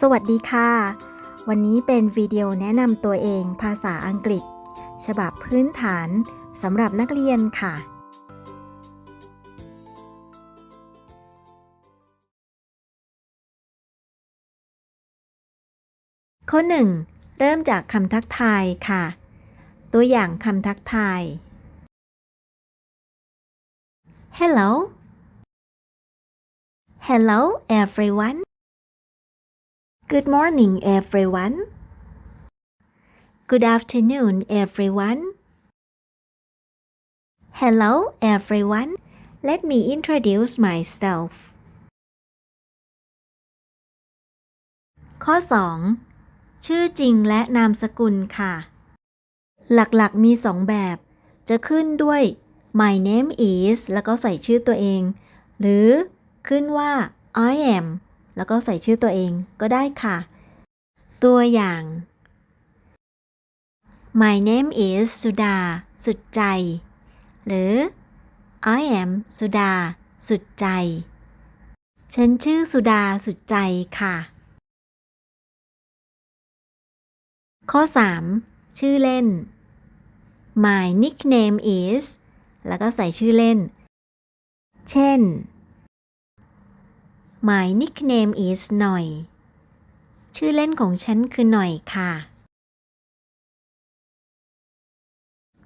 สวัสดีค่ะ วันนี้เป็นวิดีโอแนะนำตัวเองภาษาอังกฤษ ฉบับพื้นฐานสำหรับนักเรียนค่ะ ข้อ 1 เริ่มจากคำทักทายค่ะ ตัวอย่างคำทักทาย Hello Hello everyone Good morning everyone Good afternoon everyone Hello everyone Let me introduce myself ข้อ 2 ชื่อจริงและนามสกุลค่ะ หลักๆมีสองแบบ จะขึ้นด้วย my name is แล้วก็ใส่ชื่อตัวเอง หรือขึ้นว่า I am แล้วก็ใส่ชื่อตัวเองก็ได้ค่ะ ตัวอย่าง My name is สุดาสุดใจ หรือ I am สุดาสุดใจ ฉันชื่อสุดาสุดใจค่ะ ข้อ 3 ชื่อเล่น My nickname is แล้วก็ใส่ชื่อเล่น เช่น My nickname is หน่อย ชื่อเล่นของฉันคือหน่อยค่ะ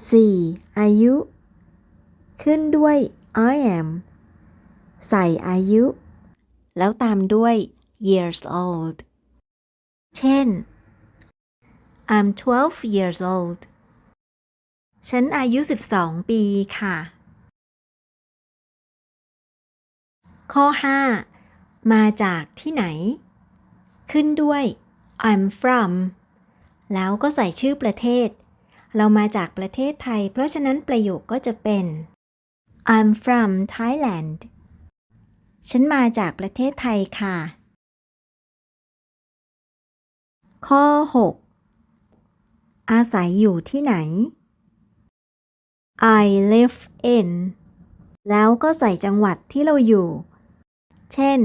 4. อายุ ขึ้นด้วย I am ใส่อายุ แล้วตามด้วย years old เช่น I'm 12 years old ฉันอายุ 12 ปีค่ะ ข้อ 5 มาจากที่ไหน ขึ้นด้วย I'm from แล้วก็ใส่ชื่อประเทศ เรามาจากประเทศไทย เพราะฉะนั้นประโยคก็จะเป็น I'm from Thailand ฉันมาจากประเทศไทยค่ะ ข้อ 6 อาศัยอยู่ที่ไหน I live in แล้วก็ใส่จังหวัดที่เราอยู่ เช่น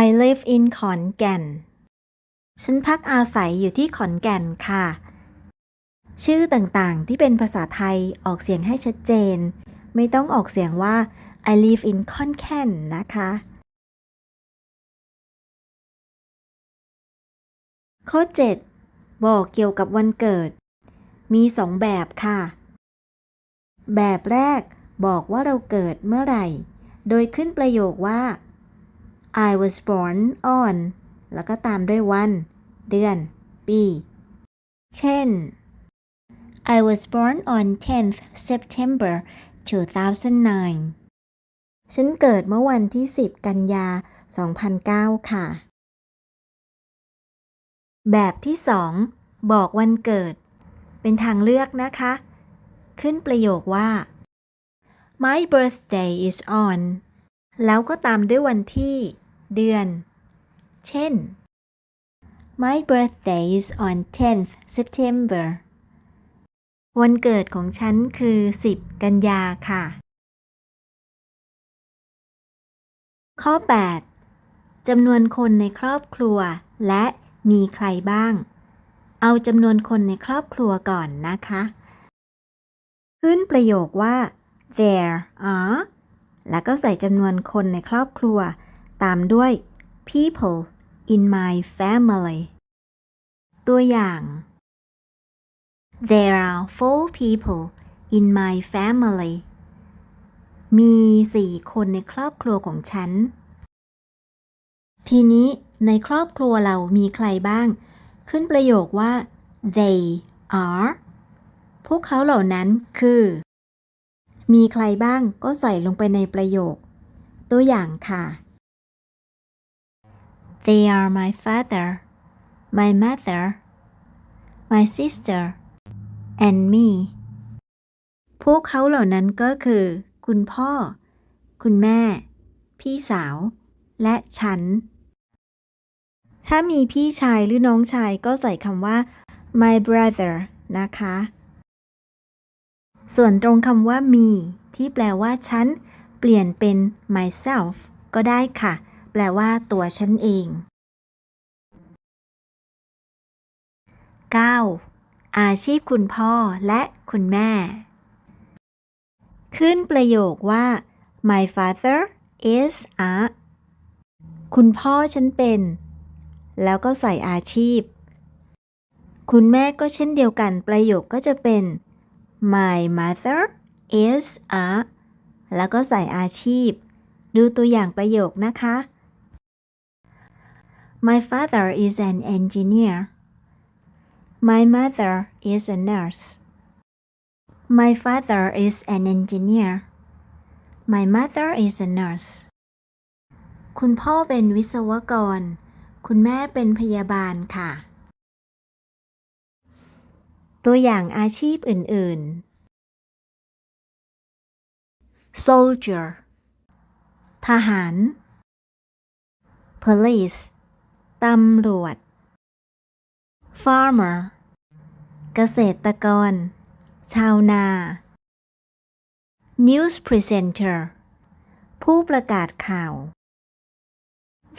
I live in ขอนแก่น ฉันพักอาศัยอยู่ที่ขอนแก่นค่ะ ชื่อต่างๆที่เป็นภาษาไทยออกเสียงให้ชัดเจน ไม่ต้องออกเสียงว่า I live in ขอนแก่นนะคะ ข้อ 7 บอกเกี่ยวกับวันเกิด มีสองแบบค่ะ แบบแรกบอกว่าเราเกิดเมื่อไหร่ โดยขึ้นประโยคว่า I was born on แล้วก็ตามด้วยวัน เดือน ปี เช่น I was born on 10th September 2009 ฉันเกิดเมื่อวันที่ 10 กันยา 2009 ค่ะ แบบที่ 2 บอกวันเกิด เป็นทางเลือกนะคะ ขึ้นประโยคว่า My birthday is on แล้วก็ตามด้วยวันที่ เดือน เช่น My birthday is on 10th September วันเกิดของฉันคือ 10 กันยาค่ะ ข้อ 8จำนวนคนในครอบครัว และมีใครบ้าง เอาจำนวนคนในครอบครัวก่อนนะคะ ขึ้นประโยคว่า there are แล้วก็ใส่จำนวนคนในครอบครัว ตามด้วย people in my family ตัวอย่าง There are four people in my family มีสี่คนในครอบครัวของฉัน ทีนี้ในครอบครัวเรามีใครบ้าง ขึ้นประโยคว่า they are พวกเขาเหล่านั้นคือ มีใครบ้างก็ใส่ลงไปในประโยค ตัวอย่างค่ะ They are my father my mother my sister and me พวกเขาเหล่านั้นก็คือ คุณพ่อ คุณแม่ พี่สาว และฉัน ถ้ามีพี่ชายหรือน้องชายก็ใส่คำว่า my brother นะคะ ส่วนตรงคำว่า me ที่แปลว่าฉัน เปลี่ยนเป็น myself ก็ได้ค่ะ แปลว่าตัวฉันเอง 9. อาชีพคุณพ่อและคุณแม่ ขึ้นประโยคว่า my father is a คุณพ่อฉันเป็น แล้วก็ใส่อาชีพ คุณแม่ก็เช่นเดียวกันประโยคก็จะเป็น my mother is a แล้วก็ใส่อาชีพ ดูตัวอย่างประโยคนะคะ My father is an engineer. My mother is a nurse. My father is an engineer. My mother is a nurse. คุณพ่อเป็นวิศวกร คุณแม่เป็นพยาบาลค่ะ ตัวอย่างอาชีพอื่น ๆ soldier ทหาร police ตำรวจ farmer เกษตรกร ชาวนา news presenter ผู้ประกาศข่าว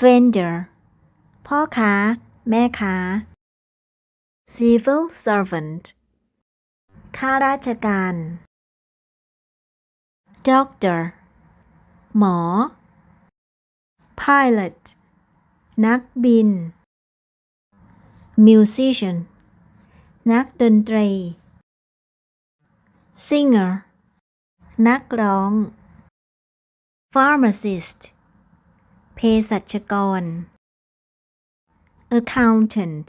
vendor พ่อค้า แม่ค้า civil servant ข้าราชการ doctor หมอ pilot นักบิน musician นักดนตรี singer นักร้อง pharmacist เภสัชกร accountant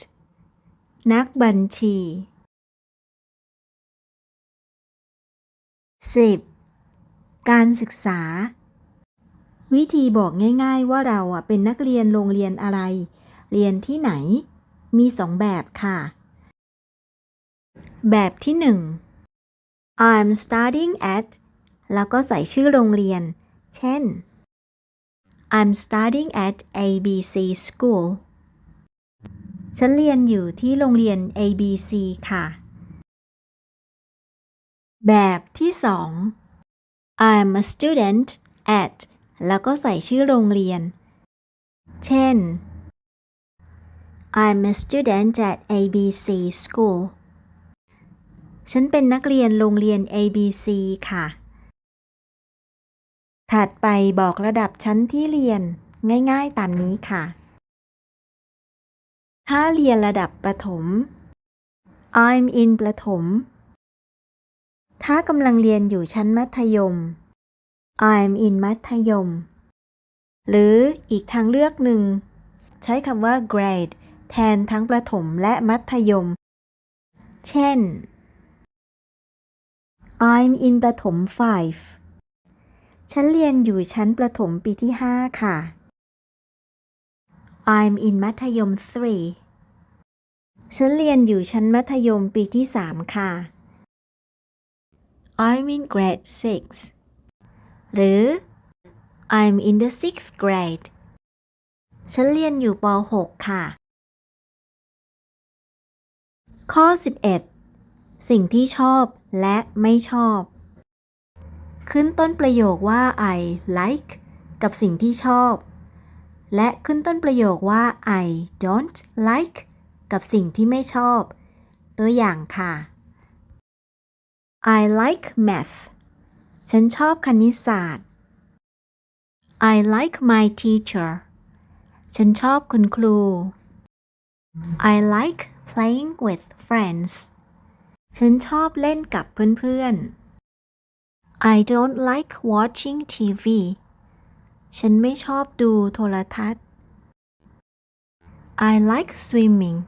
นักบัญชี 10. การศึกษา วิธีบอกง่าย ๆ ว่าเราอะเป็นนักเรียนโรงเรียนอะไร เรียนที่ไหน มีสองแบบค่ะ แบบที่หนึ่ง I'm studying at แล้วก็ใส่ชื่อโรงเรียน เช่น I'm studying at ABC School ฉันเรียนอยู่ที่โรงเรียน ABC ค่ะ แบบที่สอง I'm a student at แล้วก็ใส่ชื่อโรงเรียน เช่น I'm a student at ABC School ฉันเป็นนักเรียนโรงเรียน ABC ค่ะ ถัดไปบอกระดับชั้นที่เรียนง่ายๆตามนี้ค่ะ ถ้าเรียนระดับประถม I'm in ประถม ถ้ากำลังเรียนอยู่ชั้นมัธยม I'm in มัธยม หรืออีกทางเลือกหนึ่ง ใช้คำว่า grade แทนทั้งประถมและมัธยม เช่น I'm in ประถม 5 ฉันเรียนอยู่ชั้นประถมปีที่ 5 ค่ะ I'm in มัธยม 3 ฉันเรียนอยู่ชั้นมัธยมปีที่ 3 ค่ะ I'm in grade 6 หรือ I'm in the sixth grade ฉันเรียนอยู่ป .6 ค่ะ ข้อ 11 สิ่งที่ชอบและไม่ชอบ ขึ้นต้นประโยคว่า I like กับสิ่งที่ชอบ และขึ้นต้นประโยคว่า I don't like กับสิ่งที่ไม่ชอบ ตัวอย่างค่ะ I like math ฉันชอบคณิตศาสตร์ I like my teacher ฉันชอบคุณครู I like playing with friends ฉันชอบเล่นกับเพื่อนๆ I don't like watching TV ฉันไม่ชอบดูโทรทัศน์ I like swimming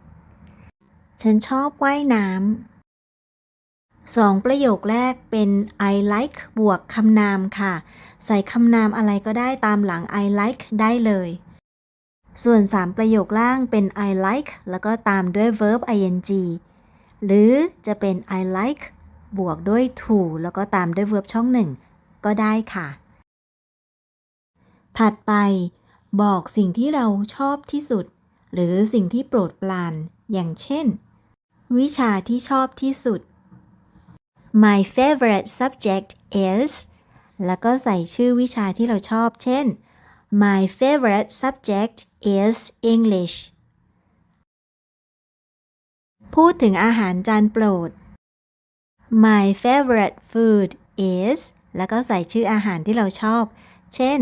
ฉันชอบว่ายน้ำ สองประโยคแรกเป็น I like บวกคำนามค่ะ ใส่คำนามอะไรก็ได้ตามหลัง I like ได้เลย ส่วน 3 ประโยคล่างเป็น I like แล้วก็ตามด้วย verb ing หรือจะเป็น I like บวกด้วย to แล้วก็ตามด้วย verb ช่องหนึ่งก็ได้ค่ะ ถัดไป บอกสิ่งที่เราชอบที่สุด หรือสิ่งที่โปรดปราน อย่างเช่น วิชาที่ชอบที่สุด My favorite subject is แล้วก็ใส่ชื่อวิชาที่เราชอบ เช่น My favorite subject is English พูดถึงอาหารจานโปรด My favorite food is แล้วก็ใส่ชื่ออาหารที่เราชอบ เช่น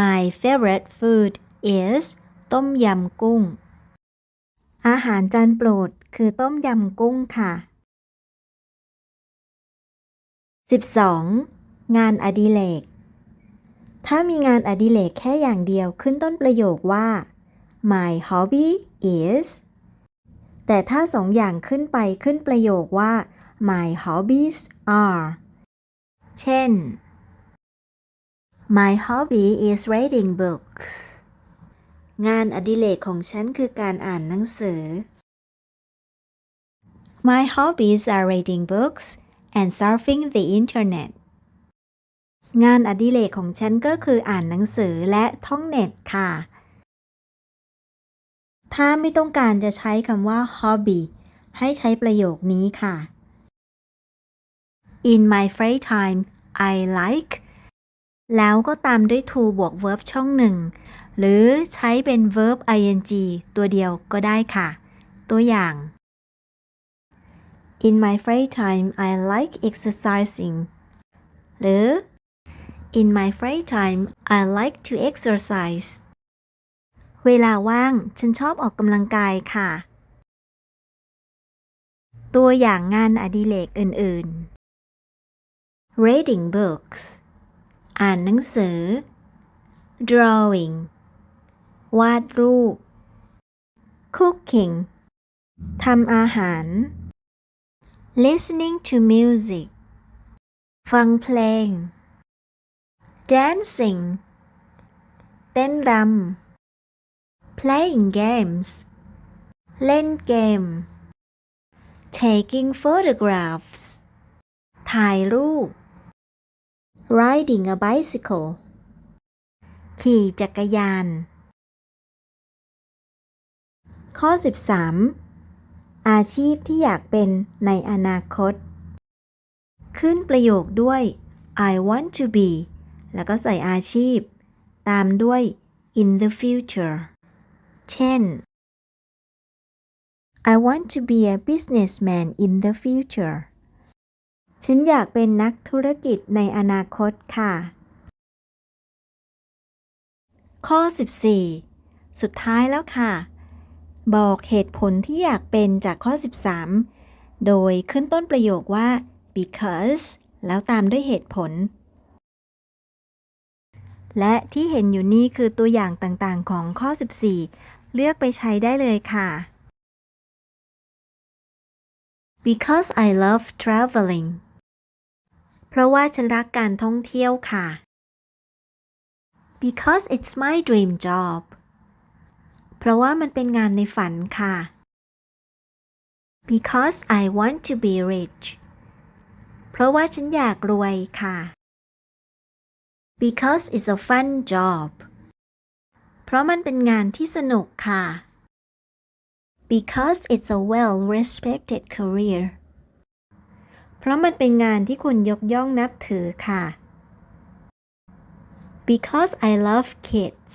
My favorite food is ต้มยำกุ้ง อาหารจานโปรดคือต้มยำกุ้งค่ะ 12. งานอดิเรก ถ้ามีงานอดิเรกแค่อย่างเดียวขึ้นต้นประโยคว่า my hobby is แต่ถ้าสองอย่างขึ้นไปขึ้นประโยคว่า my hobbies are เช่น my hobby is reading books งานอดิเรกของฉันคือการอ่านหนังสือ My hobbies are reading books and surfing the internet งานอดิเรกของฉันก็คืออ่านหนังสือและท่องเน็ตค่ะ ถ้าไม่ต้องการจะใช้คำว่า hobby ให้ใช้ประโยคนี้ค่ะ In my free time I like แล้วก็ตามด้วย to บวก verb ช่องหนึ่ง หรือใช้เป็น verb ing ตัวเดียวก็ได้ค่ะ ตัวอย่าง In my free time I like exercising หรือ In my free time I like to exercise เวลาว่างฉันชอบออกกำลังกายค่ะ ตัวอย่างงานอดิเรกอื่น ๆ reading books อ่านหนังสือ drawing วาดรูป cooking ทำอาหาร listening to music ฟังเพลง dancing เต้นรำ playing games เล่นเกม taking photographs ถ่ายรูป riding a bicycle ขี่จักรยาน ข้อ 13 อาชีพที่อยากเป็นในอนาคต ขึ้นประโยคด้วย I want to be แล้วก็ใส่อาชีพ ตามด้วย in the future เช่น I want to be a businessman in the future ฉันอยากเป็นนักธุรกิจในอนาคตค่ะ ข้อ 14 สุดท้ายแล้วค่ะ บอกเหตุผลที่อยากเป็นจากข้อ 13 โดยขึ้นต้นประโยคว่า because แล้วตามด้วยเหตุผล และที่เห็นอยู่นี่คือตัวอย่างต่างๆ ของข้อ 14 เลือกไปใช้ได้เลยค่ะ because I love traveling เพราะว่าฉันรักการท่องเที่ยวค่ะ because it's my dream job ราะว่ามันเป็นงานในฝันค่ะ because I want to be rich เพราะว่าฉันอยากรวยค่ะ because it's a fun job เพราะมันเป็นงานที่สนุกค่ะ because it's a well respected career เพราะมันเป็นงานที่คุณยกย่องนับถือค่ะ because I love kids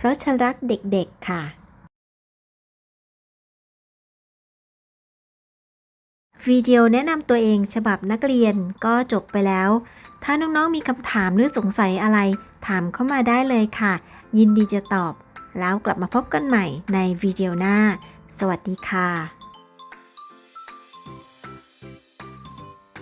เพราะฉันรักเด็กๆค่ะ วิดีโอแนะนำตัวเองฉบับนักเรียนก็จบไปแล้ว ถ้าน้องๆมีคำถามหรือสงสัยอะไร ถามเข้ามาได้เลยค่ะ ยินดีจะตอบ แล้วกลับมาพบกันใหม่ในวิดีโอหน้า สวัสดีค่ะ